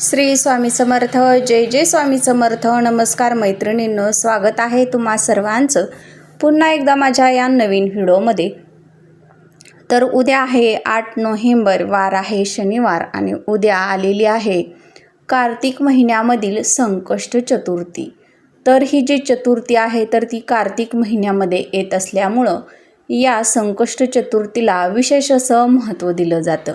श्री स्वामी समर्थ जय जय स्वामी समर्थ नमस्कार मैत्रिणींनो स्वागत आहे तुम्हा सर्वांचं पुन्हा एकदा माझ्या या नवीन व्हिडिओमध्ये. तर उद्या आहे आठ नोव्हेंबर वार आहे शनिवार आणि उद्या आलेली आहे कार्तिक महिन्यामधील संकष्ट चतुर्थी. तर ही जी चतुर्थी आहे तर ती कार्तिक महिन्यामध्ये येत असल्यामुळं या संकष्ट चतुर्थीला विशेष असं महत्त्व दिलं जातं.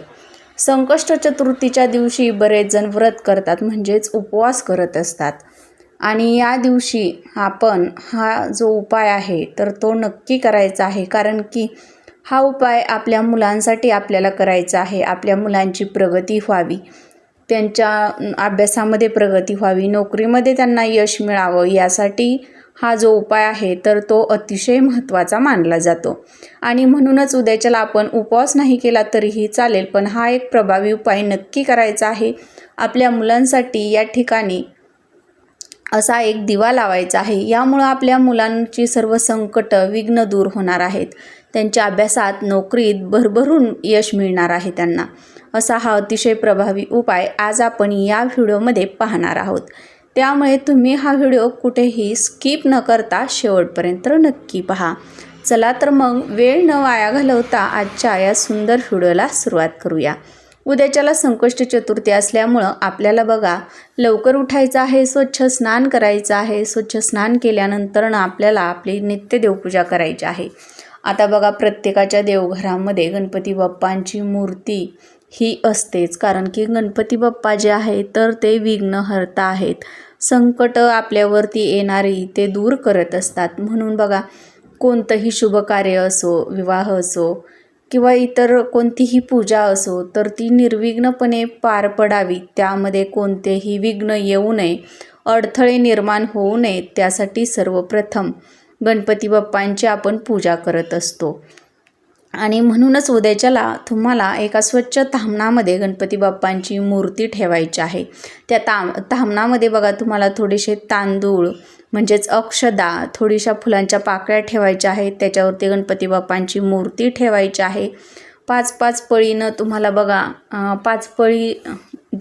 संकष्ट चतुर्थीच्या दिवशी बरेच जण व्रत करतात म्हणजेच उपवास करत असतात. आणि या दिवशी आपण हा जो उपाय आहे तर तो नक्की करायचा आहे. कारण की हा उपाय आपल्या मुलांसाठी आपल्याला करायचा आहे. आपल्या मुलांची प्रगती व्हावी. त्यांच्या अभ्यासामध्ये प्रगती व्हावी. नोकरीमध्ये त्यांना यश मिळावं यासाठी हा जो उपाय आहे तर तो अतिशय महत्त्वाचा मानला जातो. आणि म्हणूनच उद्याच्याला आपण उपवास नाही केला तरीही चालेल पण हा एक प्रभावी उपाय नक्की करायचा आहे. आपल्या मुलांसाठी या ठिकाणी असा एक दिवा लावायचा आहे. यामुळं आपल्या मुलांची सर्व संकट विघ्न दूर होणार आहेत. त्यांच्या अभ्यासात नोकरीत भरभरून यश मिळणार आहे त्यांना. असा हा अतिशय प्रभावी उपाय आज आपण या व्हिडिओमध्ये पाहणार आहोत. त्यामुळे तुम्ही हा व्हिडिओ कुठेही स्किप न करता शेवटपर्यंत नक्की पहा. चला तर मग वेळ न वाया घालवता आजच्या या सुंदर व्हिडिओला सुरुवात करूया. उद्याच्याला संकष्ट चतुर्थी असल्यामुळं आपल्याला बघा लवकर उठायचं आहे स्वच्छ स्नान करायचं आहे. स्वच्छ स्नान केल्यानंतर ना आपल्याला आपली नित्य देवपूजा करायची आहे. आता बघा प्रत्येकाच्या देवघरामध्ये गणपती बाप्पांची मूर्ती ही असतेच. कारण की गणपती बाप्पा जे आहे तर ते विघ्नहर्ता आहेत. संकट आपल्यावरती येणारी ते दूर करत असतात. म्हणून बघा कोणतंही शुभ कार्य असो विवाह असो किंवा इतर कोणतीही पूजा असो तर ती निर्विघ्नपणे पार पडावी. त्यामध्ये कोणतेही विघ्न येऊ नये. अडथळे निर्माण होऊ नयेत. त्यासाठी सर्वप्रथम गणपती बाप्पांची आपण पूजा करत असतो. आणि म्हणूनच उद्याच्याला तुम्हाला एका स्वच्छ तामणामध्ये गणपती बाप्पांची मूर्ती ठेवायची आहे. त्या ताम तामणामध्ये बघा तुम्हाला थोडेसे तांदूळ म्हणजेच अक्षदा थोडीशा फुलांच्या पाकळ्या ठेवायच्या आहेत. त्याच्यावरती गणपती बाप्पांची मूर्ती ठेवायची आहे. पाच पाच पळीनं तुम्हाला बघा पाच पळी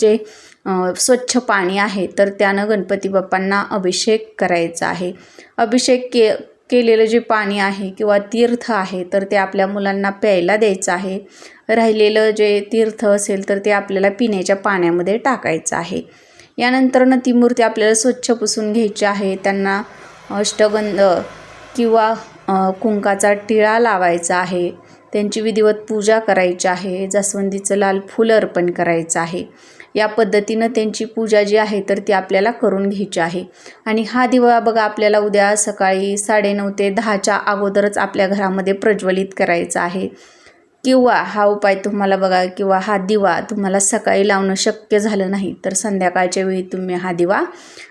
जे स्वच्छ पाणी आहे तर त्यानं गणपती बाप्पांना अभिषेक करायचा आहे. अभिषेक के केलेलं जे पाणी आहे किंवा तीर्थ आहे तर ते आपल्या मुलांना प्यायला द्यायचं आहे. राहिलेलं जे तीर्थ असेल तर ते आपल्याला पिण्याच्या पाण्यामध्ये टाकायचं आहे. यानंतरनं ती मूर्ती आपल्याला स्वच्छ पुसून घ्यायची आहे. त्यांना अष्टगंध किंवा कुंकाचा टिळा लावायचा आहे. त्यांची विधिवत पूजा करायची आहे. जास्वंदीचं लाल फुलं अर्पण करायचं आहे. या पद्धतीनं त्यांची पूजा जी आहे तर ती आपल्याला करून घ्यायची आहे. आणि हा दिवा बघा आपल्याला उद्या सकाळी साडेनऊ ते दहाच्या अगोदरच आपल्या घरामध्ये प्रज्वलित करायचा आहे. किंवा हा उपाय तुम्हाला बघा किंवा हा दिवा तुम्हाला सकाळी लावणं शक्य झालं नाही तर संध्याकाळच्या वेळी तुम्ही हा दिवा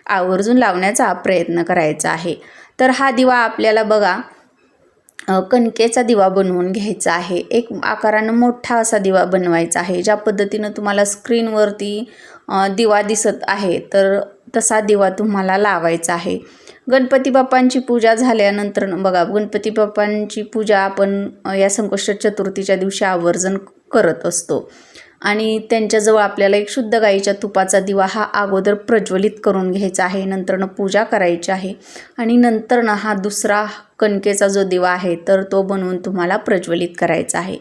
आवर्जून लावण्याचा प्रयत्न करायचा आहे. तर हा दिवा आपल्याला बघा कणकेचा दिवा बनवून घ्यायचा आहे. एक आकारानं मोठा असा दिवा बनवायचा आहे ज्या पद्धतीनं तुम्हाला स्क्रीनवरती दिवा दिसत आहे तर तसा दिवा तुम्हाला लावायचा आहे. गणपती बाप्पांची पूजा झाल्यानंतर बघा गणपती बाप्पांची पूजा आपण या संकष्ट चतुर्थीच्या दिवशी आवर्जन करत असतो. आणि त्यांच्याजवळ आपल्याला एक शुद्ध गाईच्या तुपाचा दिवा हा अगोदर प्रज्वलित करून घ्यायचा आहे. नंतरनं पूजा करायची आहे. आणि नंतरनं हा दुसरा कणकेचा जो दिवा आहे तर तो बनवून तुम्हाला प्रज्वलित करायचा आहे.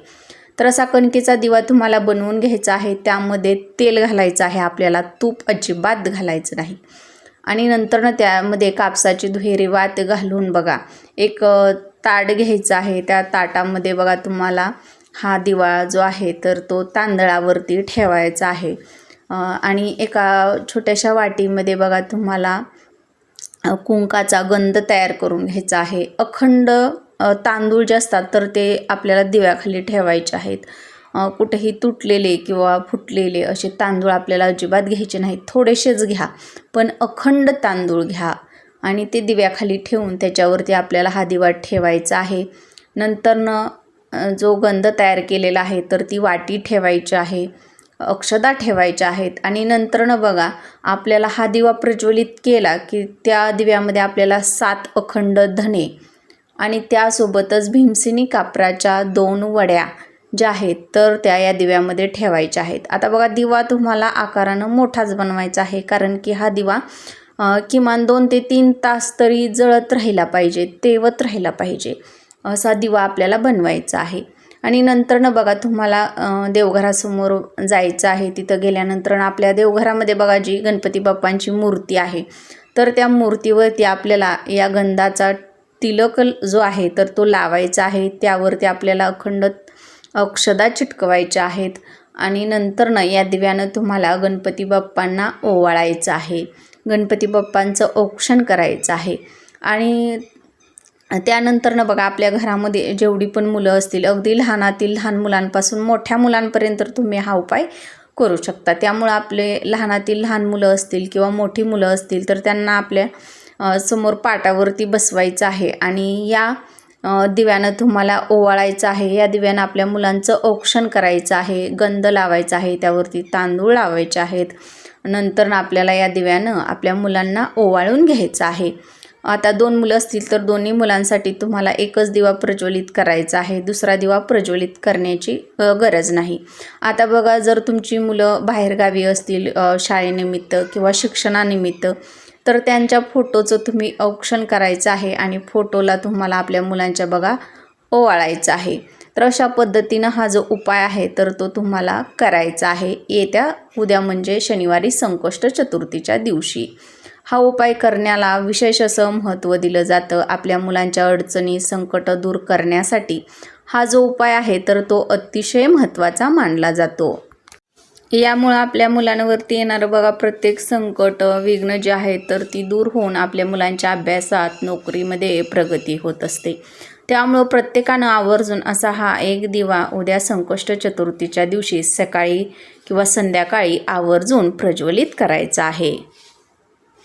तर असा कणकेचा दिवा तुम्हाला बनवून घ्यायचा आहे. त्यामध्ये तेल घालायचं आहे. आपल्याला तूप अजिबात घालायचं नाही. आणि नंतरनं त्यामध्ये कापसाची दुहेरी वात घालून बघा. एक ताट घ्यायचं आहे. त्या ताटामध्ये बघा तुम्हाला हा दिवा जो आहे तर तो तांदळावरती ठेवायचा आहे. आणि एका छोट्याशा वाटीमध्ये बघा तुम्हाला कुंकाचा गंध तयार करून घ्यायचा आहे. अखंड तांदूळ जे असतात तर ते आपल्याला दिव्याखाली ठेवायचे आहेत. कुठेही तुटलेले किंवा फुटलेले असे तांदूळ आपल्याला अजिबात घ्यायचे नाहीत. थोडेसेच घ्या पण अखंड तांदूळ घ्या आणि ते दिव्याखाली ठेवून त्याच्यावरती आपल्याला हा दिवा ठेवायचा आहे. नंतरनं जो गंध तयार केलेला आहे तर ती वाटी ठेवायची आहे अक्षदा ठेवायच्या आहेत. आणि नंतरनं बघा आपल्याला हा दिवा प्रज्वलित केला की त्या दिव्यामध्ये आपल्याला सात अखंड धने आणि त्यासोबतच भीमसिनी कापराच्या दोन वड्या ज्या आहेत तर त्या या दिव्यामध्ये ठेवायच्या आहेत. आता बघा दिवा तुम्हाला आकारानं मोठाच बनवायचा आहे कारण की हा दिवा किमान दोन ते तीन तास तरी जळत राहिला पाहिजे तेवत राहिला पाहिजे. असा दिवा आपल्याला बनवायचा आहे. आणि नंतरनं बघा तुम्हाला देवघरासमोर जायचं आहे. तिथं गेल्यानंतर आपल्या देवघरामध्ये बघा जी गणपती बाप्पांची मूर्ती आहे. तर त्या मूर्तीवरती आपल्याला या गंधाचा तिलक जो आहे तर तो लावायचा आहे. त्यावरती आपल्याला अखंड अक्षदा चिटकवायच्या आहेत. आणि नंतरनं या दिव्यानं तुम्हाला गणपती बाप्पांना ओवाळायचं आहे. गणपती बाप्पांचं औक्षण करायचं आहे. आणि त्यानंतरनं बघा आपल्या घरामध्ये जेवढी पण मुलं असतील अगदी लहानातील लहान मुलांपासून मोठ्या मुलांपर्यंत तुम्ही हा उपाय करू शकता. त्यामुळं आपले लहानातील लहान मुलं असतील किंवा मोठी मुलं असतील तर त्यांना आपल्यासमोर पाटावरती बसवायचं आहे. आणि या दिव्यानं तुम्हाला ओवाळायचं आहे. या दिव्यानं आपल्या मुलांचं औक्षण करायचं आहे. गंध लावायचा आहे. त्यावरती तांदूळ लावायचे आहेत. नंतर आपल्याला या दिव्यानं आपल्या मुलांना ओवाळून घ्यायचं आहे. आता दोन मुलं असतील तर दोन्ही मुलांसाठी तुम्हाला एकच दिवा प्रज्वलित करायचा आहे. दुसरा दिवा प्रज्वलित करण्याची गरज नाही. आता बघा जर तुमची मुलं बाहेरगावी असतील शाळेनिमित्त किंवा शिक्षणानिमित्त तर त्यांच्या फोटोचं तुम्ही औक्षण करायचं आहे आणि फोटोला तुम्हाला आपल्या मुलांच्या बघा ओवाळायचं आहे. तर अशा पद्धतीनं हा जो उपाय आहे तर तो तुम्हाला करायचा आहे. येत्या उद्या म्हणजे शनिवारी संकष्ट चतुर्थीच्या दिवशी. हा उपाय करण्याला विशेष असं महत्त्व दिलं जातं. आपल्या मुलांच्या अडचणी संकट दूर करण्यासाठी हा जो उपाय आहे तर तो अतिशय महत्त्वाचा मानला जातो. यामुळं आपल्या मुलांवरती येणारं बघा प्रत्येक संकट विघ्न जे आहे तर ती दूर होऊन आपल्या मुलांच्या अभ्यासात नोकरीमध्ये प्रगती होत असते. त्यामुळं प्रत्येकानं आवर्जून असा हा एक दिवा उद्या संकष्ट चतुर्थीच्या दिवशी सकाळी किंवा संध्याकाळी आवर्जून प्रज्वलित करायचा आहे.